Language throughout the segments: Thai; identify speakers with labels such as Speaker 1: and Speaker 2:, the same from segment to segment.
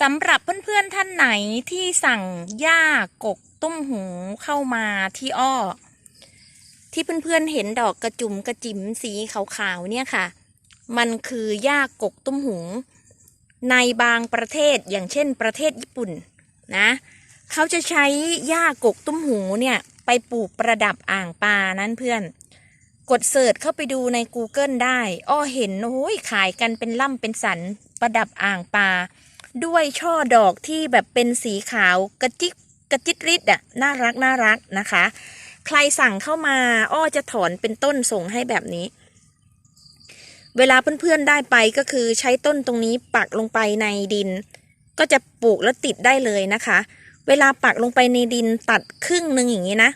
Speaker 1: สำหรับเพื่อนๆท่านไหนที่สั่งหญ้ากกตุ้มหูเข้ามาที่อ้อ ที่เพื่อนๆเห็นดอกกระจุ่มกระจิ๋มสีขาวๆเนี่ยค่ะ มันคือหญ้ากกตุ้มหู ในบางประเทศอย่างเช่นประเทศญี่ปุ่นนะเขาจะใช้หญ้ากกตุ้มหูเนี่ยไปปลูกประดับอ่างปลานั้นเพื่อน กดเสิร์ชเข้าไปดูใน Google ได้ อ้อเห็นโอ้ยขายกันเป็นล่ำเป็นสันประดับอ่างปลา ด้วยช่อดอกที่แบบเป็นสีขาวกระจิกกระจิตริดอะน่ารักน่ารักนะคะ ใครสั่งเข้ามาอ้อจะถอนเป็นต้นส่งให้แบบนี้ เวลาเพื่อนๆได้ไปก็คือใช้ต้นตรงนี้ปักลงไปในดิน ก็จะปลูกแล้วติดได้เลยนะคะ เวลาปักลงไปในดินตัดครึ่งหนึ่งอย่างนี้นะ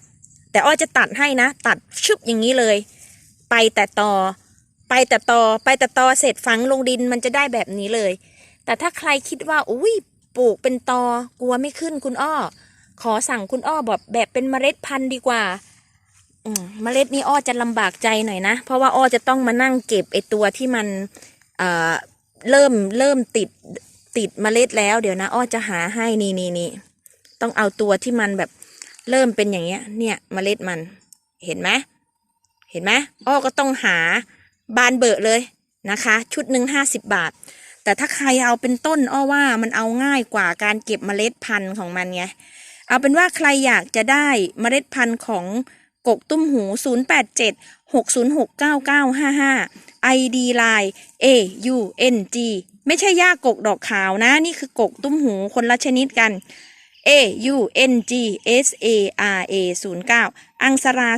Speaker 1: แต่อ้อจะตัดให้นะ ตัดชึบอย่างนี้เลย ไปแต่ตอ ไปแต่ตอ ไปแต่ตอเสร็จฝังลงดินมันจะได้แบบนี้เลย แต่ถ้าใครคิดว่าอุ้ยปลูกเป็นตอกลัวไม่ขึ้นคุณอ้อ ขอสั่งคุณอ้อแบบแบบเป็นเมล็ดพันธุ์ดีกว่าอืมเมล็ดนี้อ้อจะลำบากใจหน่อยนะ เพราะว่าอ้อจะต้องมานั่งเก็บไอตัวที่มันเอ่อเริ่มเริ่มติดติดเมล็ดแล้วเดี๋ยวนะอ้อจะหาให้นี่นี่นี่ต้องเอาตัวที่มันแบบเริ่มเป็นอย่างเงี้ย เนี่ยเมล็ดมันเห็นไหมเห็นไหมอ้อก็ต้องหาบานเบอะเลยนะคะ ชุดหนึ่งห้าสิบบาท แต่ถ้าใครเอาเป็นต้นอ้อว่ามันเอาง่ายกว่าการเก็บเมล็ดพันธุ์ของมันไงเอาเป็นว่าใครอยากจะได้เมล็ดพันธุ์ของกกตุ้มหู 087 606 9955 ID Line A U N G ไม่ใช่ย่ากกดอกขาวนะ นี่คือกกตุ้มหูคนละชนิดกัน A U N G S A R A 09อังสรา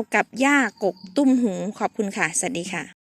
Speaker 1: 09 กับย่ากกตุ้มหู ขอบคุณค่ะ สวัสดีค่ะ